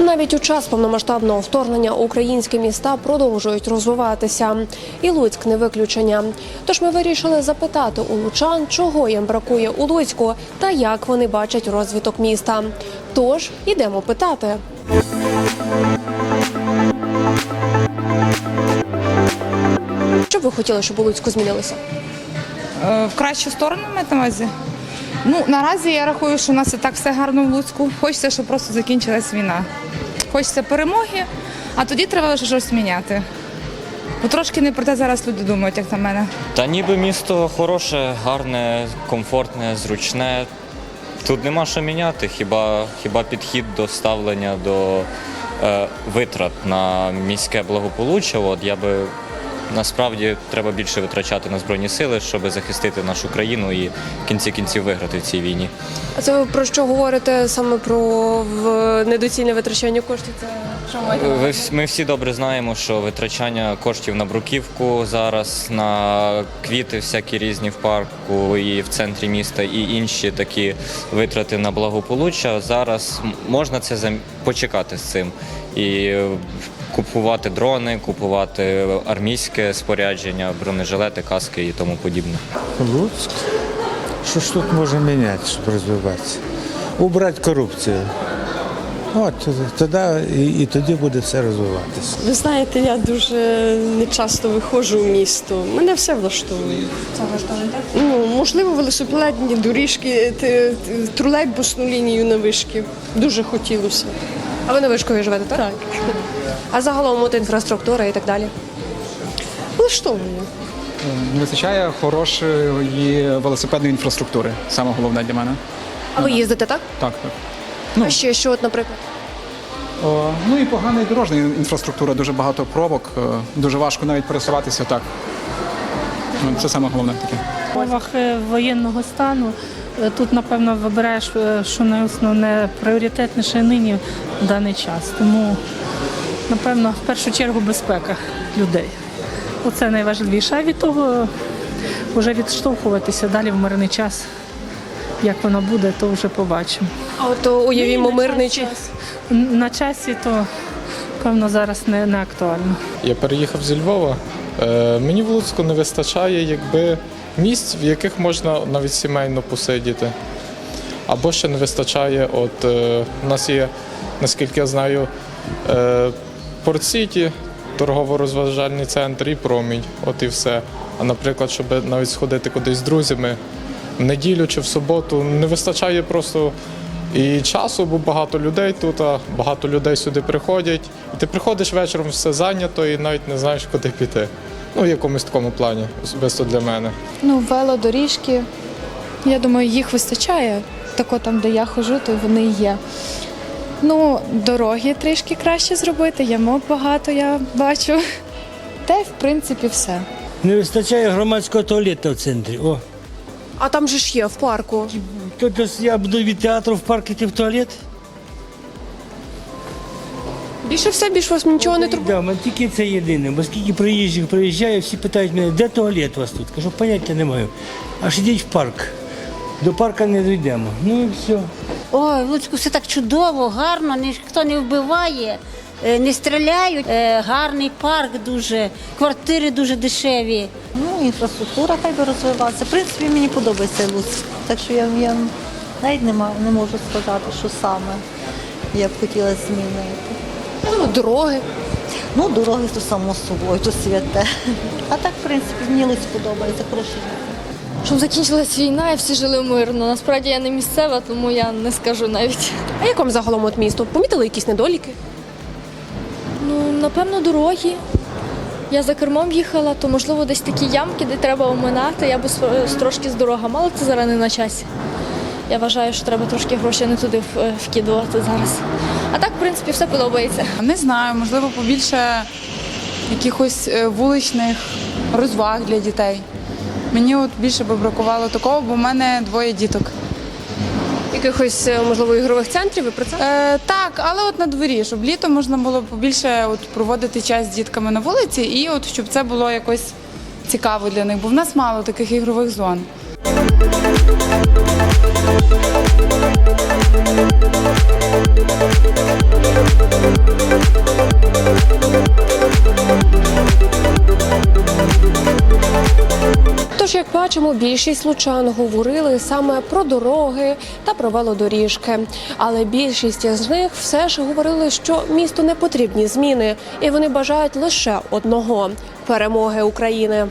Навіть у час повномасштабного вторгнення українські міста продовжують розвиватися, і Луцьк не виключення. Тож ми вирішили запитати у лучан, чого їм бракує у Луцьку та як вони бачать розвиток міста. Тож ідемо питати. Що б ви хотіли, щоб у Луцьку змінилося? Е, В кращу сторону маєте? Ну, наразі я рахую, що у нас і так все гарно в Луцьку. Хочеться, щоб просто закінчилась війна. Хочеться перемоги, а тоді треба вже щось міняти. Бо трошки не про те зараз люди думають, як на мене. Та ніби місто хороше, гарне, комфортне, зручне. Тут нема що міняти, хіба, хіба підхід до ставлення до е, витрат на міське благополуччя. От я би насправді треба більше витрачати на збройні сили, щоб захистити нашу країну і в кінці кінців виграти в цій війні. А це ви про що говорите саме про недоцільне витрачання коштів? Це що? Ви, ми всі добре знаємо, що витрачання коштів на бруківку зараз, на квіти всякі різні в парку і в центрі міста, і інші такі витрати на благополуччя. Зараз можна це почекати з цим і купувати дрони, купувати армійське спорядження, бронежилети, каски і тому подібне. Луцьк. Що ж тут може міняти, щоб розвиватися? Убрати корупцію. От тоді і, і тоді буде все розвиватися. Ви знаєте, я дуже не часто виходжу в місто. Мене все влаштовує. Це влаштовує, так? Ну, можливо, велосипедні доріжки, тролейбусну лінію на вишки. Дуже хотілося. А ви на вишкові живете, так? Так. А загалом от інфраструктура і так далі. Влаштовує. Не вистачає хорошої велосипедної інфраструктури. Саме головне для мене. А ви їздите, так? Так, так. А ще що, от, наприклад? О, ну і погана і дорожня інфраструктура, дуже багато пробок, е, дуже важко навіть пересуватися так. Ну, Це саме головне таке. В умовах е, воєнного стану тут, напевно, вибираєш, е, що найосновне пріоритетніше нині в даний час. Тому, напевно, в першу чергу безпека людей. Оце найважливіше. А від того вже відштовхуватися далі в мирний час. Як воно буде, то вже побачимо. А от о, уявімо на мирний часі- час. На часі то, певно, зараз не, не актуально. Я переїхав зі Львова. Е, мені в Луцьку не вистачає якби місць, в яких можна навіть сімейно посидіти. Або ще не вистачає, от е, у нас є, наскільки я знаю, е, Порт-Сіті, торгово-розважальний центр і промінь. От і все. А наприклад, щоб навіть сходити кудись з друзями в неділю чи в суботу, не вистачає просто і часу, бо багато людей тут, а багато людей сюди приходять. І ти приходиш вечором, все зайнято і навіть не знаєш, куди піти. Ну, в якомусь такому плані, особисто для мене. Ну, велодоріжки, я думаю, їх вистачає. Тако там, де я ходжу, то вони є. Ну, дороги трішки краще зробити, ямок багато я бачу. Та й в принципі все. Не вистачає громадського туалету в центрі. О, А там же ж є в парку. то десь я буду від театру в парк іти в туалет. Більше все, більше вас нічого не турбує. Да, мене тільки це єдине, бо скільки приїжджих приїжджає, всі питають мене, де туалет у вас тут? Кажу, поняття не маю. Аж ідіть в парк. До парка не дійдемо. Ну і все. Ой, в Луцьку все так чудово, гарно, ніхто не вбиває, е, не стріляють. Е, Гарний парк дуже, квартири дуже дешеві. Ну, інфраструктура хай би розвивалася. В принципі, мені подобається Луцьк. Так що я, я навіть не, ма- не можу сказати, що саме я б хотіла змінити. Ну, дороги. Ну, дороги то само собою, то святе. А так, в принципі, мені Луцьк подобається, хороший. Щоб закінчилась війна і всі жили мирно. Насправді я не місцева, тому я не скажу навіть. А як вам загалом от місто? Помітили якісь недоліки? Ну, напевно, дороги. Я за кермом їхала, то можливо десь такі ямки, де треба оминати. Я б с- трошки з дорогами, але це зараз не на часі. Я вважаю, що треба трошки грошей не туди вкидувати зараз. А так, в принципі, все подобається. Не знаю, можливо, побільше якихось е, вуличних розваг для дітей. Мені от більше би бракувало такого, бо в мене двоє діток. Якихось, е, можливо, ігрових центрів? Ви про це? Е, так, але от на дворі, щоб літом можна було побільше от, проводити час з дітками на вулиці, і от щоб це було якось цікаво для них, бо в нас мало таких ігрових зон. Тож, як бачимо, більшість лучан говорили саме про дороги та про велодоріжки. Але більшість з них все ж говорили, що місту не потрібні зміни, і вони бажають лише одного перемоги України.